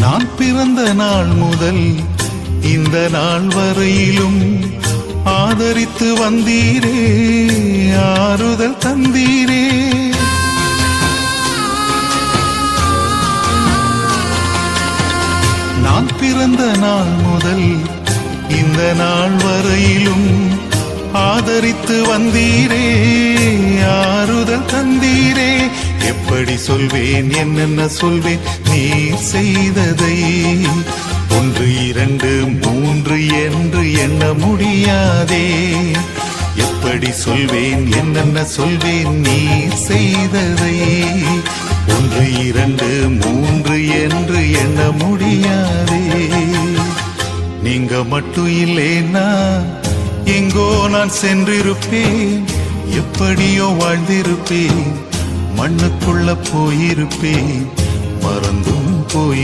நான் பிறந்த நாள் முதல் இந்த நாள் வரையிலும் ஆதரித்து வந்தீரே ஆறுதல் தந்தீரே. நான் பிறந்த நாள் முதல் இந்த நாள் வரையிலும் ஆதரித்து வந்தீரே. எப்படி சொல்வேன் என்னென்ன சொல்வேன்? நீ செய்ததை. ஒன்று இரண்டு மூன்று என்று எண்ண முடியாதே. எப்படி சொல்வேன் என்னென்ன சொல்வேன்? நீ செய்ததை. ஒன்று இரண்டு மூன்று என்று எண்ண முடியாதே. நீங்க மட்டும் இல்லைன்னா எங்கோ நான் சென்றிருப்பேன். எப்படியோ வாழ்ந்திருப்பேன். மண்ணுக்குள்ள போயிருப்பேன். மறந்தும் போய்